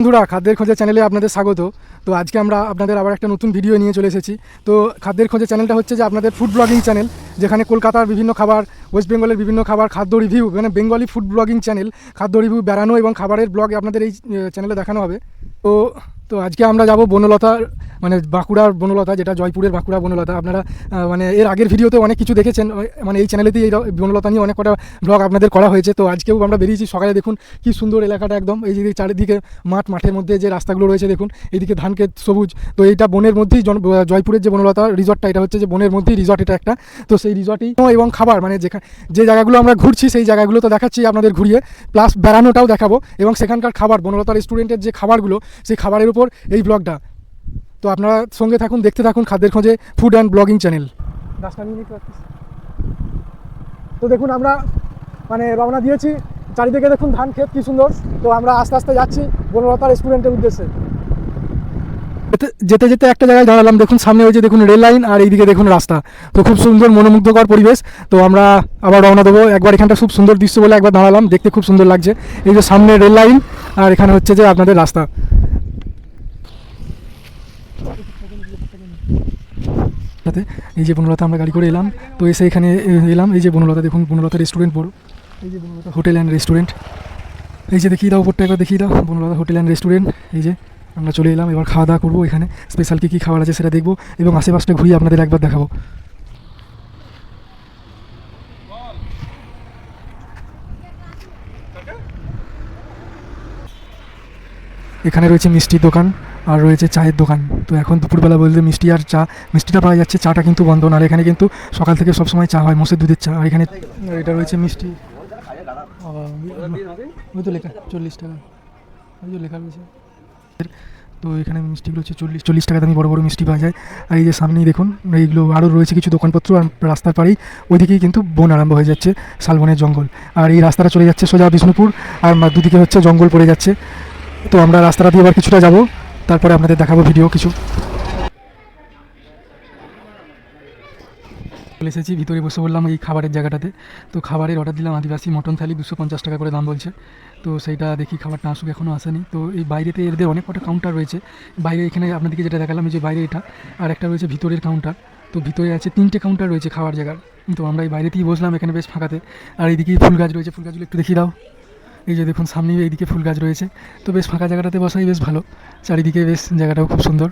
বন্ধুরা, খাদ্যের খোঁজে চ্যানেলে আপনাদের স্বাগত। তো আজকে আমরা আপনাদের আবার একটা নতুন ভিডিও নিয়ে চলে এসেছি। তো খাদ্যের খোঁজে চ্যানেলটা হচ্ছে যে আপনাদের ফুড ব্লগিং চ্যানেল যেখানে কলকাতার বিভিন্ন খাবার ওয়েস্ট বেঙ্গলের বিভিন্ন খাবার, খাদ্য রিভিউ মানে বেঙ্গলি ফুড ব্লগিং চ্যানেল খাদ্য রিভিউ বেড়ানো এবং খাবারের ব্লগ আপনাদের এই চ্যানেলে দেখানো হবে। তো তো আজকে আমরা যাব বনলতা মানে বাঁকুড়ার বনলতা, যেটা জয়পুরের বাঁকুড়া বনলতা। আপনারা মানে এর আগের ভিডিওতে অনেক কিছু দেখেছেন মানে এই চ্যানেলেতেই এই বনলতা নিয়ে অনেক কটা ব্লগ আপনাদের করা হয়েছে। তো আজকেও আমরা বেরিয়েছি সকালে, দেখুন কি সুন্দর এলাকাটা একদম। এই যে চারিদিকে মাঠ, মাঠের মধ্যে যে রাস্তাগুলো রয়েছে, দেখুন। এইদিকে ধানক্ষেত সবুজ। তো এইটা বনের মধ্যেই জয়পুরের যে বনলতা রিসর্টটা এটা হচ্ছে যে বনের মধ্যেই রিসর্ট এটা একটা। তো সেই রিসর্টই এবং খাবার মানে যেখানে যে জায়গাগুলো আমরা ঘুরছি, সেই জায়গাগুলো তো দেখাচ্ছি আপনাদের ঘুরিয়ে। প্লাস বেড়ানোটাও দেখাবো। এবং সেখানকার খাবার, বনলতা রেস্টুরেন্টের যে খাবারগুলো, সেই খাবারের উপর এই ব্লগটা তো আপনারা সঙ্গে থাকুন দেখতে থাকুন খাদ্যের খোঁজে ফুড অ্যান্ড ব্লগিং চ্যানেল তো দেখুন আমরা মানে রওনা দিয়েছি। চারিদিকে দেখুন ধান ক্ষেত কি সুন্দর। তো আমরা আস্তে আস্তে যাচ্ছি বনলতা রেস্টুরেন্টের উদ্দেশ্যে। যেতে- যেতে যেতে একটা জায়গায় দাঁড়ালাম। দেখুন সামনে ওই যে দেখুন রেল লাইন আর এইদিকে দেখুন রাস্তা। তো খুব সুন্দর মনোমুগ্ধকর পরিবেশ। তো আমরা আবার রওনা দেবো। একবার এখানটা খুব সুন্দর দৃশ্য বলে একবার দাঁড়ালাম। দেখতে খুব সুন্দর লাগছে। এই যে সামনে রেল লাইন আর এখানে হচ্ছে যে আপনাদের রাস্তা। সাথে এই যে বনলতা, আমরা গাড়ি করে এলাম। তো এসে এখানে এলাম। এই যে বনলতা, দেখুন, বনলতা রেস্টুরেন্ট বড়। এই যে বনলতা হোটেল অ্যান্ড রেস্টুরেন্ট এই যে দেখিয়ে দাও, উপরটা একবার দেখিয়ে দাও। বনলতা হোটেল অ্যান্ড রেস্টুরেন্ট এই যে, আমরা চলে এলাম। এবার খাওয়া দাওয়া করব এখানে। স্পেশাল কী কী খাবার আছে সেটা দেখব। এবং আশেপাশটা ঘুরিয়ে আপনাদের একবার দেখাবো। এখানে রয়েছে মিষ্টির দোকান। আর রয়েছে চায়ের দোকান। তো এখন দুপুরবেলা বলতে মিষ্টি আর চা, মিষ্টিটা পাওয়া যাচ্ছে, চাটা কিন্তু বন্ধ। না আর এখানে কিন্তু সকাল থেকে সবসময় চা হয়, মোষের দুধের চা। আর এখানে এটা রয়েছে মিষ্টি। ওই তো লেখা, চল্লিশ টাকা। ওই তো লেখা রয়েছে। তো এখানে মিষ্টিগুলো হচ্ছে চল্লিশ চল্লিশ টাকা দামি বড় বড় মিষ্টি পাওয়া যায়। আর এই যে সামনেই দেখুন, এইগুলো আরও রয়েছে কিছু দোকানপত্র আর রাস্তার পাড়েই। ওইদিকেই কিন্তু বন আরম্ভ হয়ে যাচ্ছে, শালবনের জঙ্গল। আর এই রাস্তাটা চলে যাচ্ছে সোজা বিষ্ণুপুর, আর দুদিকে হচ্ছে জঙ্গল পড়ে যাচ্ছে। তো আমরা রাস্তাটা দিয়ে আবার কিছুটা যাব। তারপরে আপনাদের দেখাবো ভিডিও কিছু। চলে এসেছি, ভিতরে বসে বললাম এই খাবারের জায়গাটাতে। তো খাবারের অর্ডার দিলাম আদিবাসী মটন থালি দুশো পঞ্চাশ টাকা করে দাম বলছে। তো সেইটা দেখি খাবারটা আসুক এখনও আসেনি। তো এই বাইরেতে এদের অনেক কটা কাউন্টার রয়েছে। বাইরে এখানে আপনাদেরকে যেটা দেখালাম যে বাইরে এটা, আর একটা রয়েছে ভিতরের কাউন্টার তো ভিতরে আছে তিনটে কাউন্টার রয়েছে খাবার জায়গার। তো আমরা এই বাইরেতেই বসলাম এখানে বেশ ফাঁকাতে। আর এইদিকে ফুল গাছ রয়েছে, ফুল গাছগুলো একটু দেখিয়ে দাও। এই যে দেখুন, সামনেই এইদিকে ফুল গাছ রয়েছে। তো বেশ ফাঁকা জায়গাটাতে বসাই বেশ ভালো। চারিদিকে বেশ জায়গাটাও খুব সুন্দর।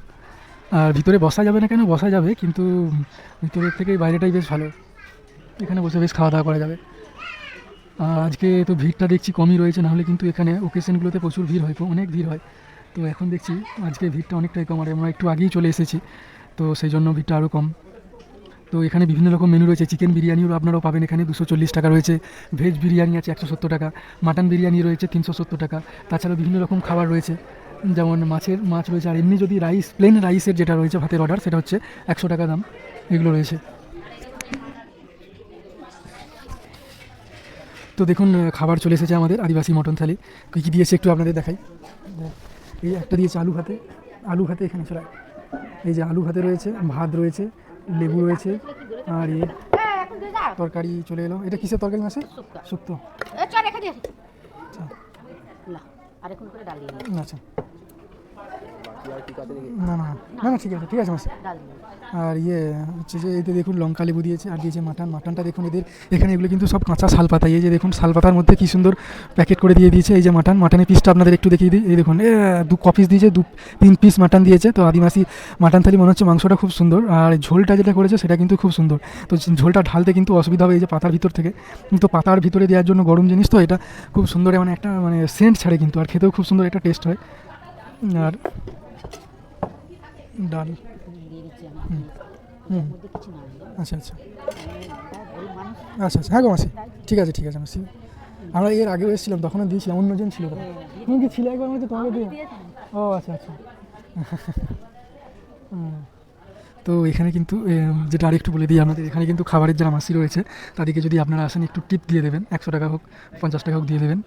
আর ভিতরে বসা যাবে না কেন? বসা যাবে, কিন্তু ভিতরের থেকে বাইরেটাই বেশ ভালো। এখানে বসে বেশ খাওয়া দাওয়া করা যাবে। আজকে তো ভিড়টা দেখছি কমই রয়েছে, নাহলে কিন্তু এখানে ওকেশনগুলোতে প্রচুর ভিড় হয়, অনেক ভিড় হয়। তো এখন দেখছি আজকে ভিড়টা অনেকটাই কম, আর আমরা একটু আগেই চলে এসেছি। তো সেই জন্য ভিড়টা আরও কম। তো এখানে বিভিন্ন রকম মেনু রয়েছে। চিকেন বিরিয়ানিও আপনারাও পাবেন এখানে। দুশো চল্লিশ টাকা রয়েছে। ভেজ বিরিয়ানি আছে একশো সত্তর টাকা। মাটন বিরিয়ানি রয়েছে তিনশো সত্তর টাকা। তাছাড়া বিভিন্ন রকম খাবার রয়েছে। যেমন মাছের মাছ রয়েছে। আর এমনি যদি রাইস প্লেন রাইসের যেটা রয়েছে, ভাতের অর্ডার সেটা হচ্ছে একশো টাকা দাম। এগুলো রয়েছে। তো দেখুন খাবার চলে এসেছে আমাদের আদিবাসী মটন থালি। কী কী দিয়েছে একটু আপনাদের দেখাই। এই একটা দিয়েছে আলু ভাতে। আলু ভাতে এখানে চলে এই যে আলু ভাতে রয়েছে, ভাত রয়েছে লেবু রয়েছে আর ইয়ে তরকারি চলে এলো। এটা কিসের তরকারি মাসে? শুক্তো। আচ্ছা। আচ্ছা। না না না না, ঠিক আছে ঠিক আছে, মাসে। আর ইয়ে হচ্ছে যে এতে দেখুন, লঙ্কা লেবু দিয়েছে, আর দিয়েছে মাটন। মাটনটা দেখুন, এদের এখানে এগুলো কিন্তু সব কাঁচা শাল পাতা এই যে দেখুন শাল পাতার মধ্যে কী সুন্দর প্যাকেট করে দিয়ে দিয়েছে এই যে মাটন। মাটনের পিসটা আপনাদের একটু দেখিয়ে দিই। এই দেখুন দু কপিস দিয়েছে, দু, তিন পিস মাটন দিয়েছে। তো আদিবাসী মাটন থালি মনে হচ্ছে মাংসটা খুব সুন্দর। আর ঝোলটা যেটা করেছে, সেটা কিন্তু খুব সুন্দর। তো ঝোলটা ঢালতে কিন্তু অসুবিধা হবে এই যে পাতার ভিতর থেকে। কিন্তু পাতার ভিতরে দেওয়ার জন্য গরম জিনিস তো এটা খুব সুন্দর মানে একটা মানে সেন্ট ছাড়ে কিন্তু, আর খেতেও খুব সুন্দর একটা টেস্ট হয়। আর ডাল। হুম। আচ্ছা আচ্ছা। আচ্ছা আচ্ছা। হ্যাঁ গো মাসি, ঠিক আছে ঠিক আছে মাসি। আমরা এর আগেও এসেছিলাম, তখনও দিয়েছিলাম, অন্যজন ছিল তুমি কি ছিল একবার মধ্যে তোমাকে দিয়ে? ও আচ্ছা আচ্ছা। হুম। তো এখানে কিন্তু যেটা আরেকটু বলে দিই আমাদের এখানে কিন্তু খাবারের যারা মাসি রয়েছে, তাদেরকে যদি আপনারা আসেন, একটু টিপ দিয়ে দেবেন, একশো টাকা হোক, পঞ্চাশ টাকা হোক দিয়ে দেবেন।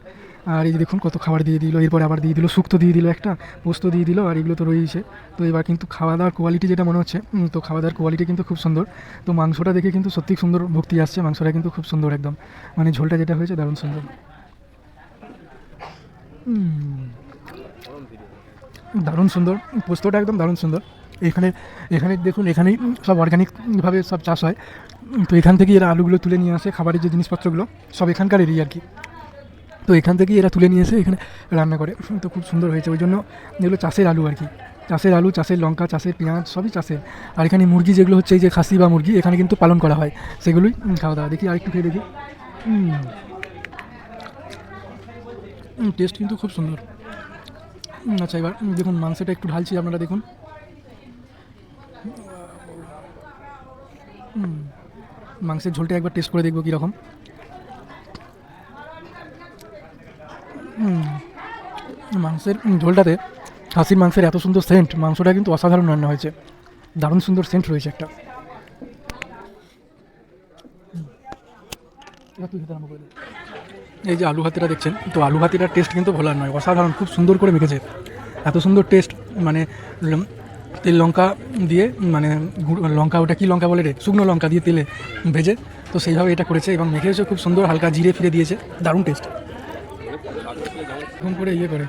আর এই দেখুন, কত খাবার দিয়ে দিল, এরপরে আবার দিয়ে দিল, শুক্তো দিয়ে দিল একটা, পোস্ত দিয়ে দিল, আর এগুলো তো রয়েছে তো এবার কিন্তু খাওয়া দাওয়ার কোয়ালিটি যেটা মনে হচ্ছে তো খাওয়া দাওয়ার কোয়ালিটি কিন্তু খুব সুন্দর। তো মাংসটা দেখে কিন্তু সত্যি সুন্দর ভক্তি আসছে, মাংসটা কিন্তু খুব সুন্দর একদম। মানে ঝোলটা যেটা হয়েছে, দারুণ সুন্দর। দারুণ সুন্দর, পোস্তটা একদম দারুণ সুন্দর। এখানে এখানে দেখুন, এখানেই সব অর্গানিকভাবে সব চাষ হয়। তো এখান থেকেই এরা আলুগুলো তুলে নিয়ে আসে, খাবারের যে জিনিসপত্রগুলো, সব এখানকারেরই আর কি। তো এখান থেকেই এরা তুলে নিয়ে এসে এখানে রান্না করে। তো খুব সুন্দর হয়েছে, ওই জন্য এগুলো চাষের আলু আর কি। চাষের আলু, চাষের লঙ্কা, চাষের পেঁয়াজ, সবই চাষের। আর এখানে মুরগি যেগুলো হচ্ছে, এই যে খাসি বা মুরগি, এখানে কিন্তু পালন করা হয়। সেগুলোই খাওয়া দাওয়া। দেখি আরেকটু খেয়ে দেখি। টেস্ট কিন্তু খুব সুন্দর। আচ্ছা এবার দেখুন, মাংসটা একটু ঢালছি আপনারা দেখুন। মাংসের ঝোলটা একবার টেস্ট করে দেখব কীরকম। মাংসের ঝোলটাতে খাসির মাংসের এত সুন্দর সেন্ট মাংসটা কিন্তু অসাধারণ রান্না হয়েছে। দারুণ সুন্দর সেন্ট রয়েছে একটা। এই যে আলু হাতিটা দেখছেন, তো আলু হাতিটার টেস্ট কিন্তু ভোলার নয়, অসাধারণ, খুব সুন্দর করে মেখেছে। এত সুন্দর টেস্ট মানে তেল লঙ্কা দিয়ে মানে লঙ্কা, ওটা কি লঙ্কা বলে রে? শুকনো লঙ্কা দিয়ে তেলে ভেজে, তো সেইভাবে এটা করেছে এবং মেখেছে খুব সুন্দর, হালকা জিরে ফিরে দিয়েছে, দারুণ টেস্ট করে ইয়ে করে।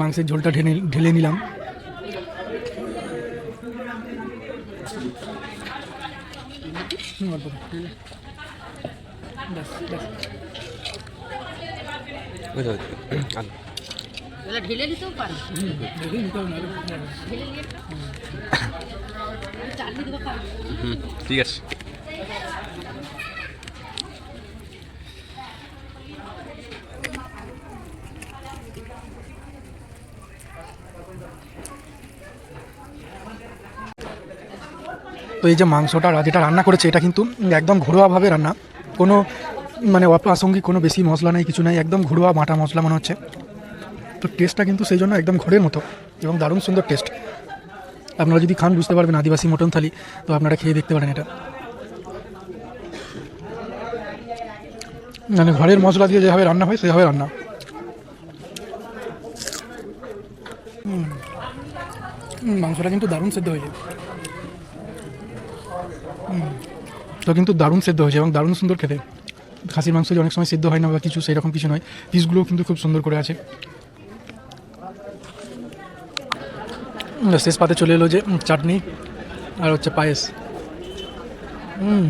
মাংসের ঝোলটা ঢেলে ঢেলে নিলাম। এগুলো ঢেলে দিতেও পারে হুম, ঢেলে নিতে হবে, নাহলে বুঝতে পারবে না। ঢেলে নিয়ে চাটনি দেবো খাবে হুম ঠিক আছে। তো এই যে মাংসটা যেটা রান্না করেছে এটা কিন্তু একদম ঘরোয়াভাবে রান্না। কোনো মানে অপ্রাসঙ্গিক কোনো বেশি মশলা নেই, কিছু নেই, একদম ঘুরোয়া বাটা মশলা মনে হচ্ছে। তো টেস্টটা কিন্তু সেই জন্য একদম ঘরের মতো এবং দারুণ সুন্দর টেস্ট আপনারা যদি খান, বুঝতে পারবেন, আদিবাসী মটন থালি, তো আপনারা খেয়ে দেখতে পারেন এটা। মানে ঘরের মশলা দিয়ে যেভাবে রান্না হয়, সেভাবে রান্না। মাংসটা কিন্তু দারুণ সেদ্ধ হয়েছে। তো কিন্তু দারুণ সেদ্ধ হয়েছে এবং দারুণ সুন্দর খেতে। খাসির মাংস যে অনেক সময় সেদ্ধ হয় না বা কিছু সেই রকম কিছু নয়। পিসগুলোও কিন্তু খুব সুন্দর করে আছে। শেষ পাতে চলে এলো যে চাটনি আর হচ্ছে পায়েস। হুম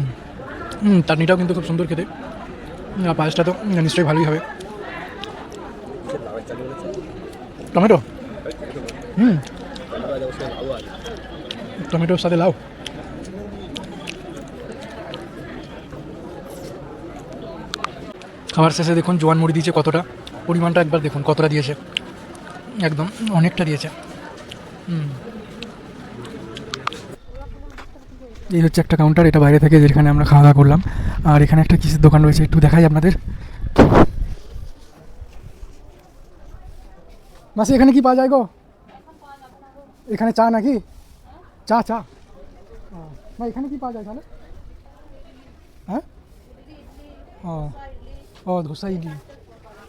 চাটনিটাও কিন্তু খুব সুন্দর খেতে। আর পায়েসটা তো নিশ্চয়ই ভালোই হবে। টমেটো? হুম। টমেটোর সাথে লাউ? খাবার শেষে দেখুন, জোয়ান মুড়ি দিয়েছে কতটা? পরিমাণটা একবার দেখুন, কতটা দিয়েছে? একদম, অনেকটা দিয়েছে। এই হচ্ছে একটা কাউন্টার এটা বাইরে থেকে যেখানে আমরা খাওয়া দাওয়া করলাম। আর এখানে একটা কিসের দোকান রয়েছে, একটু দেখাই আপনাদের। মাসি, এখানে কি পাওয়া যায় গো? এখানে চা নাকি? চা চা। না এখানে কি পাওয়া যায় তাহলে? হ্যাঁ? ও। ও ধোসা ইডলি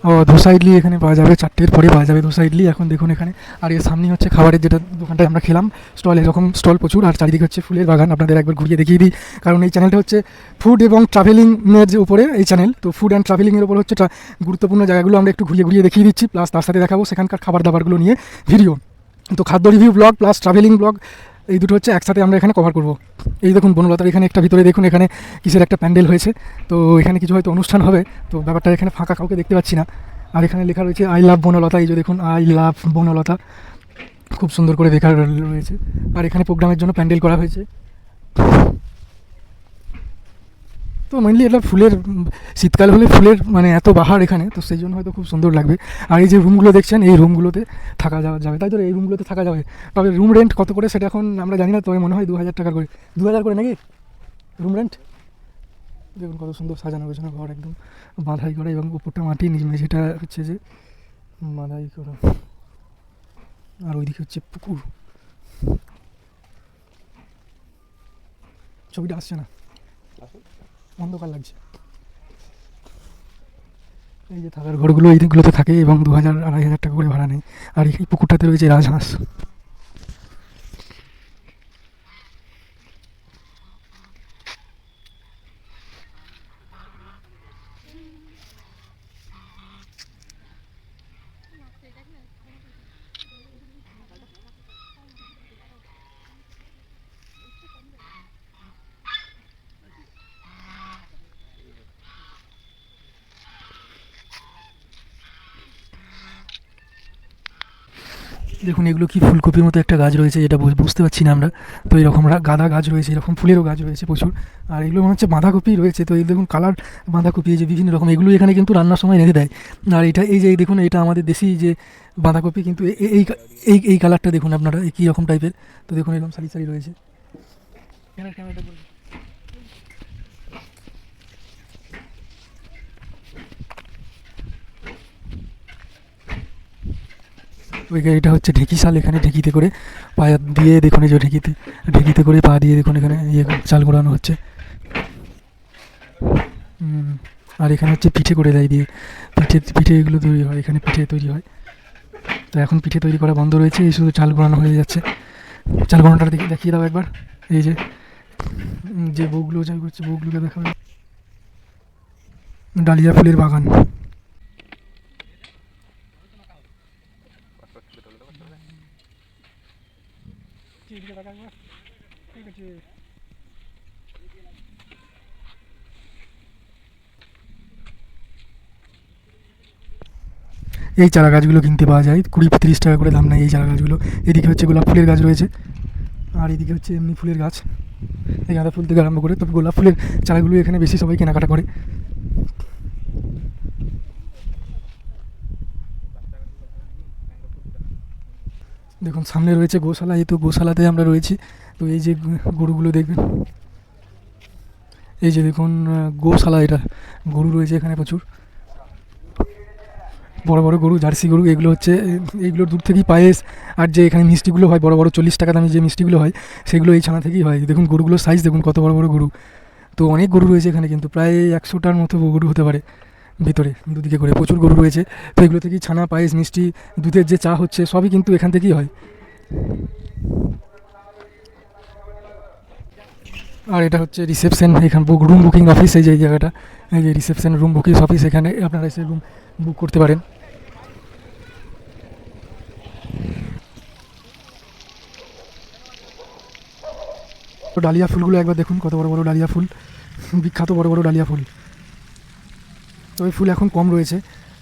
ও ধোসা ইডলি এখানে পাওয়া যাবে, চারটের পরে পাওয়া যাবে ধোসা ইডলি এখন দেখুন এখানে। আর এর সামনে হচ্ছে খাবারের যেটা দোকানটায় আমরা খেলাম, স্টল, এরকম স্টল প্রচুর। আর চারিদিকে হচ্ছে ফুলের বাগান। আপনাদের একবার ঘুরিয়ে দেখিয়ে দিই। কারণ এই চ্যানেলটা হচ্ছে ফুড এবং ট্রাভেলিংয়ের যে উপরে এই চ্যানেল তো ফুড অ্যান্ড ট্রাভেলিংয়ের উপর হচ্ছে গুরুত্বপূর্ণ জায়গাগুলো আমরা একটু ঘুরিয়ে ঘুরিয়ে দেখিয়ে দিচ্ছি। প্লাস তার সাথে দেখাবো সেখানকার খাবার দাবারগুলো নিয়ে ভিডিও তো খাদ্য review blog plus traveling blog এই দুটো হচ্ছে একসাথে আমরা এখানে কভার করব। এই দেখুন বনলতার এখানে একটা ভিতরে দেখুন, এখানে কিসের একটা প্যান্ডেল হয়েছে। তো এখানে কিছু হয়তো অনুষ্ঠান হবে, তো ব্যাপারটা এখানে ফাঁকা, কাউকে দেখতে পাচ্ছি না। আর এখানে লেখা রয়েছে আই লাভ বনলতা এই যে দেখুন আই লাভ বনলতা খুব সুন্দর করে লেখা রয়েছে। আর এখানে প্রোগ্রামের জন্য প্যান্ডেল করা হয়েছে। তো মেনলি এটা ফুলের, শীতকাল হলে ফুলের মানে এত বাহার এখানে, তো সেই জন্য হয়তো খুব সুন্দর লাগবে। আর এই যে রুমগুলো দেখছেন, এই রুমগুলোতে থাকা যাওয়া যাবে। তাই তো এই রুমগুলোতে থাকা যাবে। তবে রুম রেন্ট কত করে? সেটা এখন আমরা জানি না, তবে মনে হয় দু হাজার টাকা করে। দু হাজার করে নাকি? রুম রেন্ট দেখুন কত সুন্দর সাজানো গোছানো ঘর একদম। বাঁধাই করা এবং উপরটা মাটি মেঝেটা হচ্ছে যে বাঁধাই করা। আর ওইদিকে হচ্ছে পুকুর। ছবিটা আসছে না? অন্ধকার লাগছে। এই যে থাকার ঘরগুলো এই দিকগুলোতে থাকে এবং দু হাজার আড়াই হাজার টাকা করে ভাড়া নেয়। আর এই পুকুরটাতে রয়েছে রাজহাঁস। দেখুন, এগুলো কি ফুলকপির মতো একটা গাছ রয়েছে বু- বুঝতে পারছি না আমরা। তো এরকম গাঁদা গাছ রয়েছে, এরকম ফুলেরও গাছ রয়েছে প্রচুর। আর এগুলো মনে হচ্ছে বাঁধাকপি রয়েছে। তো এই দেখুন, কালার বাঁধাকপি যে বিভিন্ন রকম, এগুলো এখানে কিন্তু রান্নার সময় রেখে দেয়। আর এটা, এই যে দেখুন, এটা আমাদের দেশি যে বাঁধাকপি, কিন্তু এই এই এই কালারটা দেখুন আপনারা কী রকম টাইপের তো দেখুন, এরকম সারি সারি রয়েছে। ক্যামেরা- ক্যামেরাটা এটা হচ্ছে ঢেঁকি শাল, এখানে ঢেঁকিতে করে পায়া দিয়ে দেখুন এই যে ঢেঁকিতে ঢেঁকিতে করে পা দিয়ে দেখুন এখানে ইয়ে চাল ঘোরানো হচ্ছে। আর এখানে হচ্ছে পিঠে করে দেয় দিয়ে। পিঠে পিঠে এগুলো তৈরি হয়, এখানে পিঠে তৈরি হয়। তো এখন পিঠে তৈরি করা বন্ধ রয়েছে, এই শুধু চাল ঘোরানো হয়ে যাচ্ছে। চাল ঘোরানোটা দেখি, দেখিয়ে দাও একবার। এই যে যে বউগুলো যাই করছে বউগুলোকে দেখাবে। ডালিয়া ফুলের বাগান। এই চারা গাছগুলো কিনতে পাওয়া যায়। কুড়ি তিরিশ টাকা করে দাম নেয় এই চারা গাছগুলো। এদিকে হচ্ছে গোলাপ ফুলের গাছ রয়েছে। আর এদিকে হচ্ছে এমনি ফুলের গাছ। এই গাঁদা ফুল থেকে আরম্ভ করে তবে গোলাপ ফুলের চারাগুলো এখানে বেশি সবাই কেনাকাটা করে। দেখুন, সামনে রয়েছে গোশালা, এই তো গোশালাতে আমরা রয়েছি। তো এই যে গরুগুলো দেখবেন, এই যে দেখুন গোশালা এটা। গরু রয়েছে এখানে প্রচুর। বড় বড় গরু, জার্সি গরু, এগুলো হচ্ছে, এইগুলোর দূর থেকেই পায়েস। আর যে এখানে মিষ্টিগুলো হয়, বড় বড় চল্লিশ টাকা দামি যে মিষ্টিগুলো হয়, সেগুলো এই ছানা থেকেই হয়। দেখুন, গরুগুলোর সাইজ দেখুন, কত বড় বড় গরু। তো অনেক গরু রয়েছে এখানে কিন্তু, প্রায় একশোটার মতো গরু হতে পারে। ভিতরে, দুদিকে করে প্রচুর গরু রয়েছে। তো এগুলো থেকেই ছানা, পায়েস, মিষ্টি, দুধের যে চা হচ্ছে, সবই কিন্তু এখান থেকেই হয়। আর এটা হচ্ছে রিসেপশন এখান বুক রুম বুকিং অফিস এই যে জায়গাটা। এই যে রিসেপশন রুম বুকিং অফিস এখানে আপনারা এসে রুম বুক করতে পারেন। ডালিয়া ফুলগুলো একবার দেখুন, কত বড় বড় ডালিয়া ফুল। বিখ্যাত বড় বড় ডালিয়া ফুল। তো ওই ফুল এখন কম রয়েছে।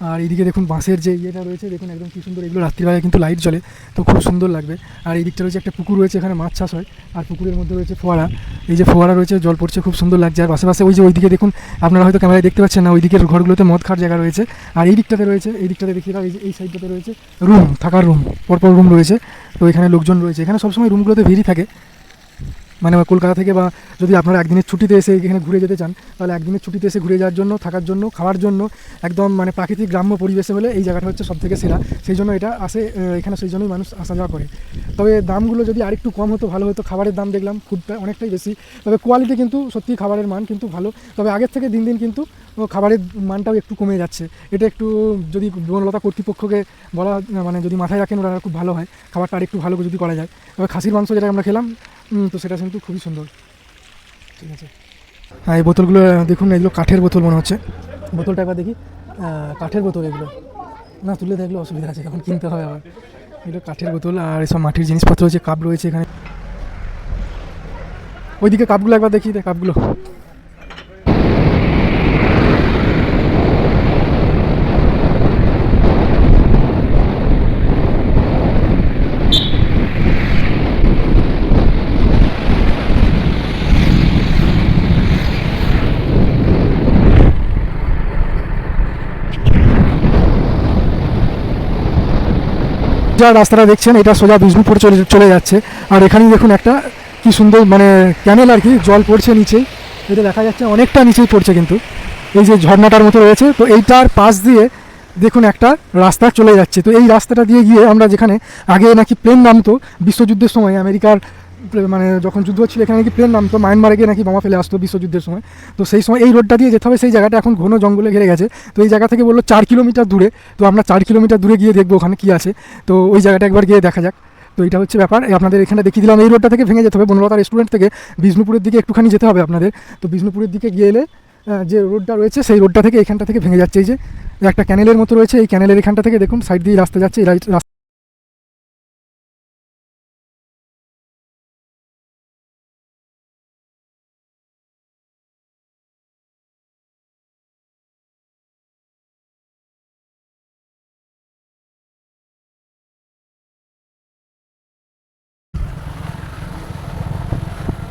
আর এইদিকে দেখুন বাঁশের যে ইয়েটা রয়েছে, দেখুন একদম কি সুন্দর। এগুলো রাত্রিবেলায় কিন্তু লাইট জ্বলে, তো খুব সুন্দর লাগবে। আর এই দিকটা রয়েছে একটা পুকুর রয়েছে, এখানে মাছ চাষ হয়। আর পুকুরের মধ্যে রয়েছে ফোয়ারা। এই যে ফোয়ারা রয়েছে, জল পড়ছে, খুব সুন্দর লাগছে। আর পাশে ওই যে ওইদিকে দেখুন, আপনারা হয়তো ক্যামেরায় দেখতে পাচ্ছেন না ওই দিকের ঘরগুলোতে মদ খাওয়ার জায়গা রয়েছে। আর এই দিকটাতে রয়েছে, এই দিকটাতে দাও, এই যে এই সাইডটাতে রয়েছে রুম থাকার রুম পরপর রুম রয়েছে। তো এখানে লোকজন রয়েছে। এখানে সবসময় রুমগুলোতে ভিড়ই থাকে। মানে কলকাতা থেকে বা যদি আপনারা একদিনের ছুটিতে এসে এখানে ঘুরে যেতে চান, তাহলে একদিনের ছুটিতে এসে ঘুরে যাওয়ার জন্য, থাকার জন্য, খাওয়ার জন্য একদম মানে প্রাকৃতিক গ্রাম্য পরিবেশে হলে এই জায়গাটা হচ্ছে সবথেকে সেরা। সেই জন্য এটা আসে এখানে সেই জন্যই মানুষ আসা যাওয়া করে। তবে দামগুলো যদি আরেকটু কম হতো, ভালো হতো, খাবারের দাম দেখলাম ফুডটা অনেকটাই বেশি। তবে কোয়ালিটি কিন্তু সত্যি খাবারের মান কিন্তু ভালো। তবে আগের থেকে দিন দিন কিন্তু খাবারের মানটাও একটু কমে যাচ্ছে। এটা একটু যদি বনলতা কর্তৃপক্ষকে বলা মানে যদি মাথায় রাখেন, ওরা খুব ভালো হয়। খাবারটা আর একটু ভালো যদি করা যায়। তবে খাসির মাংস যেটা আমরা খেলাম তো সেটা কিন্তু খুবই সুন্দর। ঠিক আছে। হ্যাঁ এই বোতলগুলো দেখুন এগুলো কাঠের বোতল মনে হচ্ছে। বোতলটা একবার দেখি। কাঠের বোতল এগুলো। না, তুলে দেখলে অসুবিধা আছে, এখন কিনতে হবে আবার। এগুলো কাঠের বোতল, আর এসব মাটির জিনিসপত্র রয়েছে, কাপ রয়েছে এখানে। ওইদিকে কাপগুলো একবার দেখি, কাপগুলো। যা রাস্তাটা দেখছেন, এটা সোজা বিষ্ণুপুর চলে চলে যাচ্ছে। আর এখানেই দেখুন একটা কি সুন্দর মানে ক্যানেল আর কি, জল পড়ছে নিচেই। এটা দেখা যাচ্ছে অনেকটা নিচেই পড়ছে কিন্তু। এই যে ঝর্ণাটার মতো রয়েছে, তো এইটার পাশ দিয়ে দেখুন একটা রাস্তা চলে যাচ্ছে। তো এই রাস্তাটা দিয়ে গিয়ে আমরা যেখানে আগে নাকি প্লেন নামতো, বিশ্বযুদ্ধের সময় আমেরিকার মানে যখন যুদ্ধ হচ্ছিল এখানে নাকি প্লেন নামতো মায়ানমারে গিয়ে নাকি বোমা ফেলে আসতো বিশ্বযুদ্ধের সময়। তো সেই সময় এই রোডটা দিয়ে যেতে হবে, সেই জায়গাটা এখন ঘন জঙ্গলে ঘিরে গেছে। তো এই জায়গা থেকে বলল চার কিলোমিটার দূরে। তো আমরা চার কিলোমিটার দূরে গিয়ে দেখব ওখানে কী আছে। তো ওই জায়গাটা একবার গিয়ে দেখা যাক। তো এটা হচ্ছে ব্যাপার। আপনাদের এখানে দেখিয়ে দিলাম, এই রোডটা থেকে ভেঙে যেতে হবে। বনলতা রেস্টুরেন্ট থেকে বিষ্ণুপুরের দিকে একটুখানি যেতে হবে আপনাদের। তো বিষ্ণুপুরের দিকে গিয়ে এলে যে রোডটা রয়েছে, সেই রোডটা থেকে এখানটা থেকে ভেঙে যাচ্ছে। এই যে একটা ক্যানেলের মতো রয়েছে। এই ক্যানেলের এখানটা থেকে দেখুন সাইড দিয়ে রাস্তা যাচ্ছে, এই রাস্তা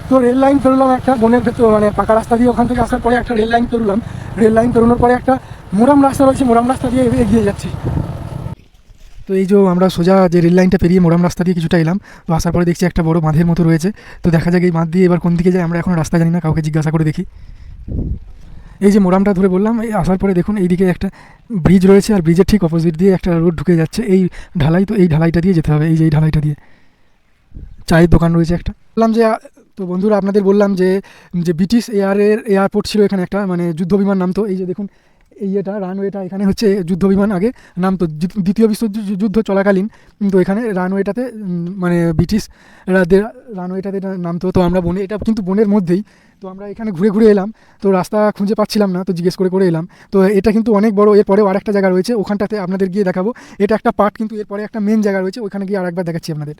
তো রেল লাইন পেরোলাম একটা, বনের ভেতর মানে পাকা রাস্তা দিয়ে ওখান থেকে আসার পরে একটা রেল লাইন পেরোলাম রেল লাইন পেরোনোর পরে একটা মোরাম রাস্তা রয়েছে, মোরাম রাস্তা দিয়ে এগিয়ে যাচ্ছি। তো এই যে আমরা সোজা যে রেল লাইনটা পেরিয়ে মোরাম রাস্তা দিয়ে কিছুটা এলাম, তো আসার পরে দেখছি একটা বড় বাঁধের মতো রয়েছে। তো দেখা যাক এই বাঁধ দিয়ে এবার কোন দিকে যায়, আমরা এখন রাস্তা জানি না, কাউকে জিজ্ঞাসা করে দেখি। এই যে মোরামটা ধরে বললাম, এই আসার পরে দেখুন এইদিকে একটা ব্রিজ রয়েছে, আর ব্রিজের ঠিক অপোজিট দিয়ে একটা রোড ঢুকে যাচ্ছে। এই ঢালাই তো এই ঢালাইটা দিয়ে যেতে হবে, এই যে এই ঢালাইটা দিয়ে। চায়ের দোকান রয়েছে একটা। বললাম যে, তো বন্ধুরা আপনাদের বললাম যে যে ব্রিটিশ এয়ারের এয়ারপোর্ট ছিল এখানে একটা মানে যুদ্ধ বিমান নামতো এই যে দেখুন, এই এটা, রানওয়েটা এখানে হচ্ছে যুদ্ধ বিমান আগে নামতো দ্বি- দ্বিতীয় বিশ্বযুদ্ধ চলাকালীন তো এখানে রানওয়েটাতে মানে ব্রিটিশরাদের রানওয়েটাতে এটা নামতো তো আমরা বনে, এটা কিন্তু বনের মধ্যেই, তো আমরা এখানে ঘুরে ঘুরে এলাম, তো রাস্তা খুঁজে পাচ্ছিলাম না, তো জিজ্ঞেস করে করে এলাম। তো এটা কিন্তু অনেক বড়, এরপরেও আরেকটা জায়গা রয়েছে, ওখানটাতে আপনাদের গিয়ে দেখাবো, এটা একটা পার্ট কিন্তু এরপরে একটা মেন জায়গা রয়েছে, ওখানে গিয়ে আরেকবার দেখাচ্ছি আপনাদের।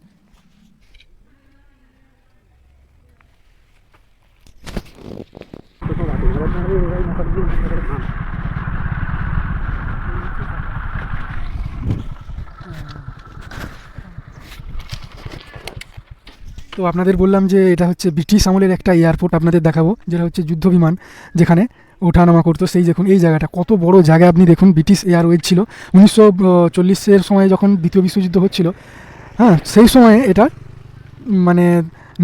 তো আপনাদের বললাম যে এটা হচ্ছে ব্রিটিশ আমলের একটা এয়ারপোর্ট আপনাদের দেখাবো, যেটা হচ্ছে যুদ্ধ বিমান যেখানে ওঠানামা করতো। সেই দেখুন, এই জায়গাটা, কত বড় জায়গা। আপনি দেখুন, ব্রিটিশ এয়ারওয়েজ ছিল। উনিশশো চল্লিশের সময় যখন দ্বিতীয় বিশ্বযুদ্ধ হচ্ছিল হ্যাঁ সেই সময়ে এটা মানে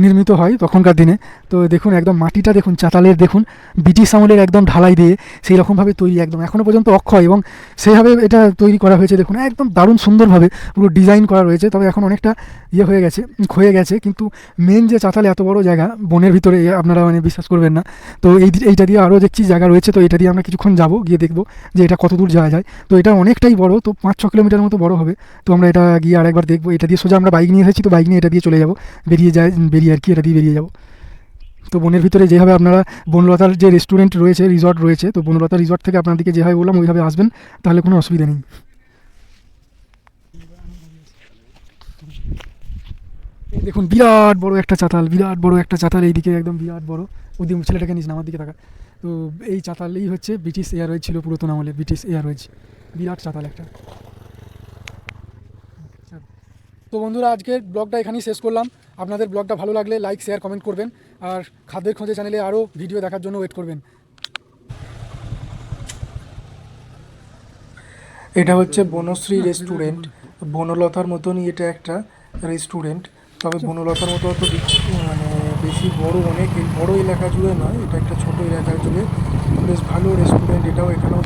নির্মিত হয় তখনকার দিনে। তো দেখুন, একদম মাটিটা দেখুন, চাতালের দেখুন, ব্রিটিশ আমলের একদম ঢালাই দিয়ে সেই রকমভাবে তৈরি, একদম এখনও পর্যন্ত অক্ষয় এবং সেইভাবে এটা তৈরি করা হয়েছে। দেখুন, একদম দারুণ সুন্দরভাবে পুরো ডিজাইন করা রয়েছে, তবে এখন অনেকটা ইয়ে হয়ে গেছে, ক্ষয়ে গেছে। কিন্তু মেন যে চাতালে এত বড় জায়গা, বনের ভিতরে আপনারা মানে বিশ্বাস করবেন না। তো এই এইটা দিয়ে আরও দেখছি জায়গা রয়েছে, তো এটা দিয়ে আমরা কিছুক্ষণ যাব, গিয়ে দেখব যে এটা কত দূর যাওয়া যায়। তো এটা অনেকটাই বড়, তো পাঁচ ছ কিলোমিটার মতো বড় হবে। তো আমরা এটা গিয়ে আরেকবার দেখব। এটা দিয়ে সোজা আমরা বাইক নিয়ে এসেছি, তো বাইক নিয়ে এটা দিয়ে চলে যাব। বেরিয়ে যায়, বেরিয়ে আর কি, এটা দিয়ে বেরিয়ে যাব। তো বনের ভিতরে যেভাবে আপনারা বনলতার যে রেস্টুরেন্ট রয়েছে রিসর্ট রয়েছে, তো বনলতা রিসর্ট থেকে আপনাদেরকে যেভাবে বললাম, ওইভাবে আসবেন, তাহলে কোনো অসুবিধা নেই। দেখুন, বিরাট বড় একটা চাতাল, বিরাট বড় একটা চাতাল এইদিকে, একদম বিরাট বড়। ওদিকে ছেলেটাকে নিস না আমার দিকে তাকা তো এই চাতালেই হচ্ছে ব্রিটিশ এয়ারওয়েজ ছিল পুরাতন আমলে, ব্রিটিশ এয়ারওয়েজ বিরাট চাতাল একটা। তো বন্ধুরা, আজকের ব্লগটা এখানেই শেষ করলাম। আপনাদের ব্লগটা ভালো লাগলে লাইক শেয়ার কমেন্ট করবেন। আর খাদ্যের খোঁজে চ্যানেলে আরও ভিডিও দেখার জন্য ওয়েট করবেন। এটা হচ্ছে বনশ্রী রেস্টুরেন্ট বনলতার মতনই এটা একটা রেস্টুরেন্ট তবে বনলতার মতো অত মানে বেশি বড় অনেক, বড় এলাকা জুড়ে নয়, এটা একটা ছোট এলাকা জুড়ে। বেশ ভালো রেস্টুরেন্ট এটাও এখানেও